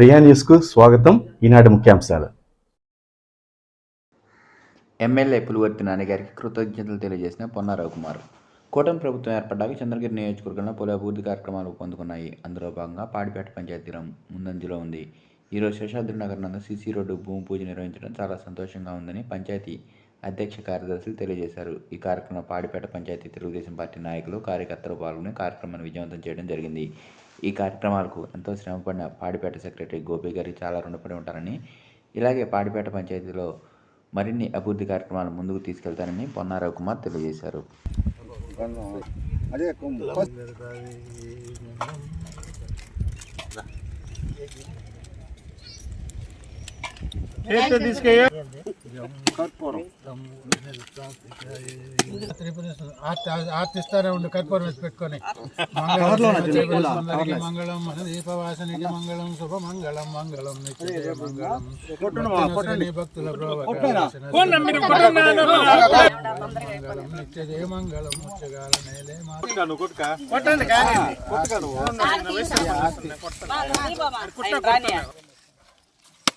ప్రియా న్యూస్కు స్వాగతం. ఈనాటి ముఖ్యాంశాలు. ఎమ్మెల్యే పులివర్తి నాన్నగారికి కృతజ్ఞతలు తెలియజేసిన పొన్నారావు కుమార్. కూటమి ప్రభుత్వం ఏర్పడ్డాక చంద్రగిరి నియోజకవర్గంలో పలు అభివృద్ధి కార్యక్రమాలు పొందుకున్నాయి. అందులో భాగంగా పాడిపేట పంచాయతీ ముందంజలో ఉంది. ఈరోజు శేషాద్రి నగర్ నందు సీసీ రోడ్డు భూమి పూజ నిర్వహించడం చాలా సంతోషంగా ఉందని పంచాయతీ అధ్యక్ష కార్యదర్శులు తెలియజేశారు. ఈ కార్యక్రమం పాడిపేట పంచాయతీ తెలుగుదేశం పార్టీ నాయకులు కార్యకర్తలు పాల్గొని కార్యక్రమాన్ని విజయవంతం చేయడం జరిగింది. ఈ కార్యక్రమాలకు ఎంతో శ్రమపడిన పాడిపేట సెక్రటరీ గోపి గారికి చాలా రుణపడి ఉంటారని ఇలాగే పాడిపేట పంచాయతీలో మరిన్ని అభివృద్ధి కార్యక్రమాలు ముందుకు తీసుకెళ్తానని పొన్నారావు కుమార్ తెలియజేశారు. అదే ఫస్ట్ కర్పూరం ఆర్టిస్తానే ఉండు కర్పూరం వేసి పెట్టుకొని. మంగళం మంగళం దీపవాసనికి మంగళం శుభ మంగళం మంగళం నిత్య మంగళం. భక్తుల మంగళం నిత్య జయ మంగళం ముచ్చగాల నేలే మా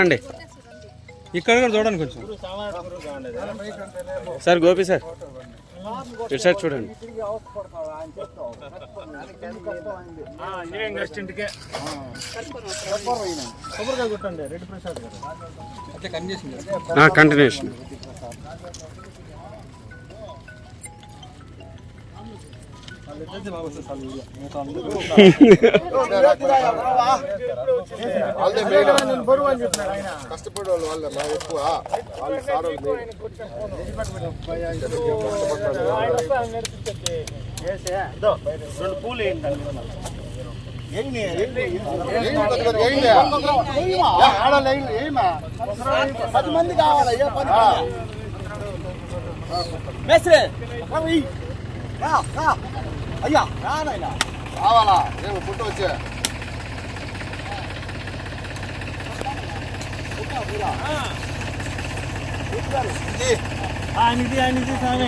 అండి ఇక్కడ కూడా చూడండి కొంచెం. Sir Gopi sir. ఇటు సైడ్ చూడండి. కొబ్బరికాయ కొట్టండి రెడ్డి ప్రసాద్ గారు కంటిన్యూషన్ కష్టపడే వాళ్ళు వాళ్ళే మా ఎక్కువ వాళ్ళు సార్ మెయిన్ పది మంది కావాలయ్యా అయ్యా రానైనా కావాలా ఏమో పుట్టు వచ్చే ఆయనది ఆయనది స్వామి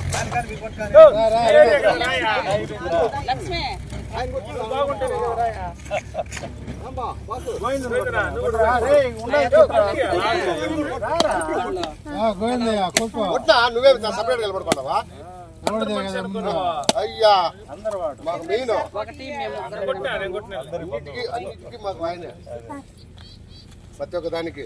కొట్టినా నువ్వే సపరేట్ నిలబడుకున్నావా అయ్యా మాకు మెయిన్. అన్నిటికీ అన్నిటికీ మాకు ఆయనే. ప్రతి ఒక్క దానికి.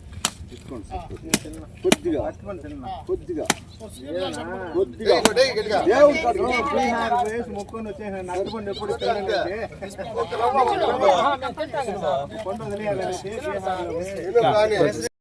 కొద్దిగా కొద్దిగా కొద్దిగా దేవుడు. మొక్కుని వచ్చేసాను నట్టుకొని ఎప్పుడు కొండ కానీ